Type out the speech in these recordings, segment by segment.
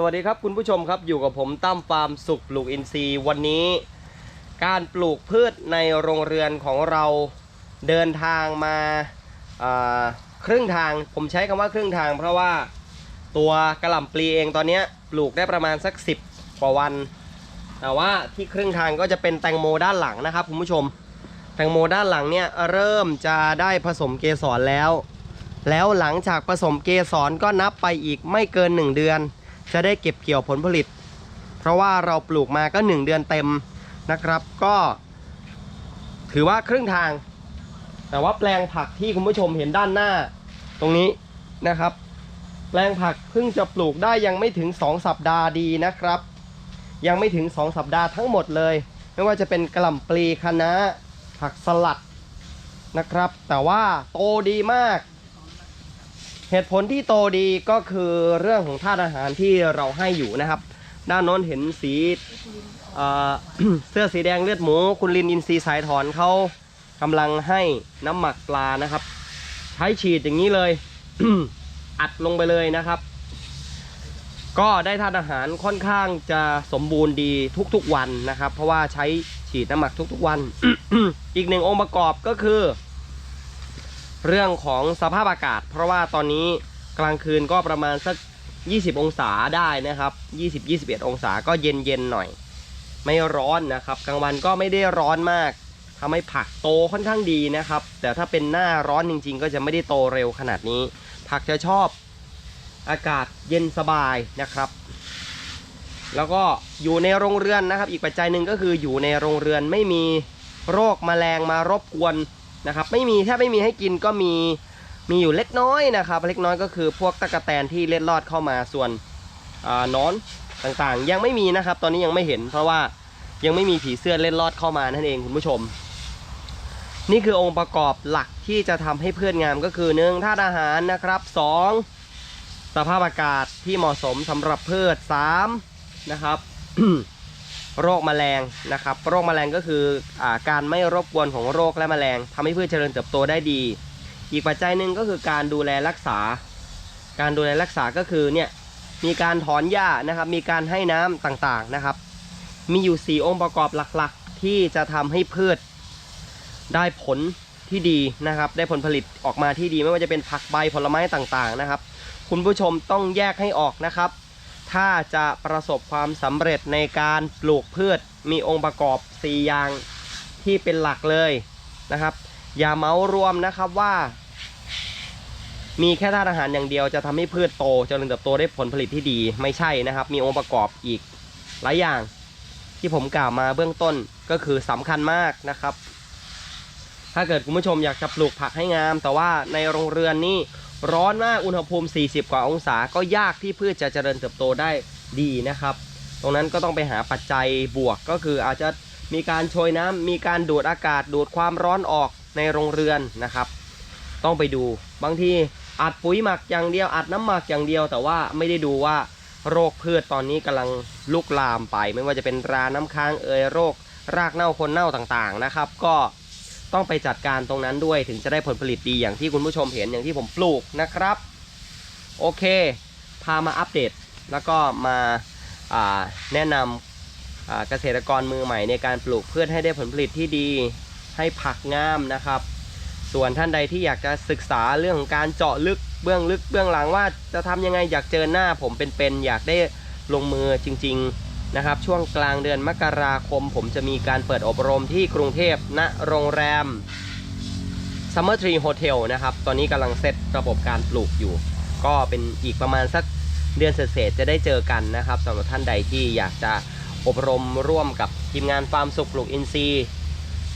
สวัสดีครับคุณผู้ชมครับอยู่กับผมตั้มฟาร์มสุขปลูกอินทรีย์วันนี้ การปลูกพืชในโรงเรือนของเราเดินทางมาาครึ่งทาง ผมใช้คำว่าครึ่งทาง เพราะว่าตัวกระหล่ำปลีเองตอนนี้ปลูกได้ประมาณสัก 10 กว่าวัน แต่ว่าที่ครึ่งทางก็จะเป็นแตงโมด้านหลังนะครับคุณผู้ชม แตงโมด้านหลังเนี่ยเริ่มจะได้ผสมเกสรแล้ว แล้วหลังจากผสมเกสรก็นับไปอีกไม่เกิน 1 เดือน จะได้เก็บเกี่ยวผลผลิต เพราะว่าเราปลูกมาก็ 1 เดือนเต็มนะครับ ก็ ถือว่าครึ่งทาง แต่ว่าแปลงผักที่คุณผู้ชมเห็นด้านหน้า ตรงนี้นะครับ แปลงผักเพิ่งจะปลูกได้ยังไม่ถึง 2 สัปดาห์ดีนะครับ ยังไม่ถึง 2 สัปดาห์ทั้งหมดเลย ไม่ว่าจะเป็นกะหล่ำปลีคะน้าผักสลัดนะครับ แต่ว่าโตดีมาก เหตุผลที่โตดีก็คือเรื่องของธาตุอาหารที่เราให้อยู่นะครับ ด้านโน้นเห็นสีเอ่อ เสื้อสีแดงเลือดหมู คุณลินอินทรีย์สายถอนเขากำลังให้น้ำหมักปลานะครับ ใช้ฉีดอย่างนี้เลย อัดลงไปเลยนะครับ ก็ได้ธาตุอาหารค่อนข้างจะสมบูรณ์ดีทุกๆวันนะครับ เพราะว่าใช้ฉีดน้ำหมักทุกๆวัน อีกหนึ่งองค์ประกอบก็คือ เรื่องของสภาพอากาศ เพราะว่าตอนนี้กลางคืนก็ประมาณสัก 20 องศาได้นะครับ 20-21 องศาก็เย็นเย็นๆหน่อย ไม่ร้อนนะครับ กลางวันก็ไม่ได้ร้อนมากทำให้ผักโตค่อนข้างดีนะครับ แต่ถ้าเป็นหน้าร้อนจริง ๆ ก็จะไม่ได้โตเร็วขนาดนี้ ผักจะชอบอากาศเย็นสบายนะครับ แล้วก็อยู่ในโรงเรือนนะครับ อีกปัจจัยหนึ่งก็คืออยู่ในโรงเรือนไม่มีโรคแมลงมารบกวน นะครับไม่มีแทบไม่มีให้กินก็มีมีอยู่เล็กน้อยนะครับเล็กน้อยก็คือพวกตะกแตนที่เล็ดลอดเข้ามาส่วนอนอนต่างๆ ยังไม่มีนะครับ ตอนนี้ยังไม่เห็น เพราะว่ายังไม่มีผีเสื้อเล็ดลอดเข้ามานั่นเองคุณผู้ชม นี่คือองค์ประกอบหลักที่จะทำให้เพื่อนงามก็คือหนึ่งธาตุอาหารนะครับสองสภาพอากาศที่เหมาะสมสำหรับพืชสามนะครับ โรคแมลงนะครับ โรคแมลงก็คืออการไม่รบกวนของโรคและแมลงทำให้พืชเจริญเติบโตได้ดี อีกปัจจัยหนึ่งก็คือการดูแลรักษา การดูแลรักษาก็คือเนี่ยมีการถอนหญ้านะครับ มีการให้น้ำต่างๆนะครับ มีอยู่ 4 องค์ประกอบหลักๆ ที่จะทำให้พืชได้ผลที่ดีนะครับ ได้ผลผลิตออกมาที่ดีไม่ว่าจะเป็นผักใบผลไม้ต่างๆนะครับ คุณผู้ชมต้องแยกให้ออกนะครับ ถ้าจะประสบความสำเร็จในการปลูกพืชมีองค์ประกอบ 4 อย่างที่เป็นหลักเลยนะครับ อย่าเมารวมนะครับว่า มีแค่ธาตุอาหารอย่างเดียวจะทำให้พืชโตเจริญเติบโตได้ผลผลิตที่ดีไม่ใช่นะครับ มีองค์ประกอบอีกหลายอย่างที่ผมกล่าวมาเบื้องต้นก็คือสำคัญมากนะครับ ถ้าเกิดคุณผู้ชมอยากจะปลูกผักให้งาม แต่ว่าในโรงเรือนนี่ ร้อนมากอุณหภูมิ 40 กว่าองศาก็ยากที่พืชจะเจริญเติบโตได้ดีนะครับ ตรงนั้นก็ต้องไปหาปัจจัยบวกก็คืออาจจะมีการโชยน้ำมีการดูดอากาศดูดความร้อนออกในโรงเรือนนะครับ ต้องไปดูบางทีอัดปุ๋ยหมักอย่างเดียวอัดน้ำหมักอย่างเดียว แต่ว่าไม่ได้ดูว่าโรคพืชตอนนี้กำลังลุกลามไป ไม่ว่าจะเป็นราน้ำค้างเอยโรครากเน่าคนเน่าต่างๆนะครับ ก็ ต้องไปจัดการตรงนั้นด้วยถึงจะได้ผลผลิตดีอย่างที่คุณผู้ชมเห็นอย่างที่ผมปลูกนะครับ โอเค พามาอัปเดต แล้วก็มาาแนะนำเกษตรกรมือใหม่ในการปลูกพืชให้ได้ผลผลิตที่ดีให้ผักงามนะครับ ส่วนท่านใดที่อยากจะศึกษาเรื่องของการเจาะลึกเบื้องลึกเบื้องหลังว่าจะทำยังไงอยากเจอหน้าผมเป็นๆอยากได้ลงมือจริง ๆ นะครับ ช่วงกลางเดือนมกราคม ผมจะมีการเปิดอบรมที่กรุงเทพณโรงแรม Summer Tree Hotel นะครับ ตอนนี้กำลังเซตระบบการปลูกอยู่ ก็เป็นอีกประมาณสักเดือนเศษจะได้เจอกันนะครับสำหรับท่านใดที่อยากจะอบรมร่วมกับทีมงานฟาร์มสุขปลูกอินทรีย์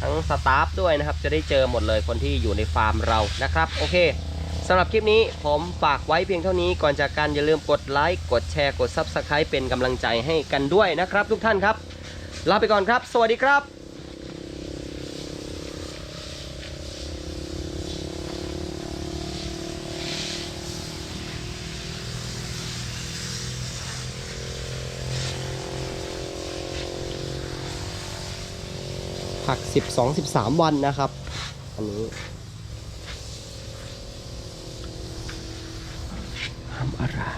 ทั้งสตาฟด้วยนะครับ จะได้เจอหมดเลยคนที่อยู่ในฟาร์มเรานะครับ โอเคำหรับคลิปนี้ผมฝากไว้เพียงเท่านี้ก่อนจากกันอย่าลืมกดไลค์กดแชร์กด Subscribe เป็นกำลังใจให้กันด้วยนะครับทุกท่านครับ ลาไปก่อนครับ สวัสดีครับผัก 12-13 วันนะครับ อันนี้ Aram-aram.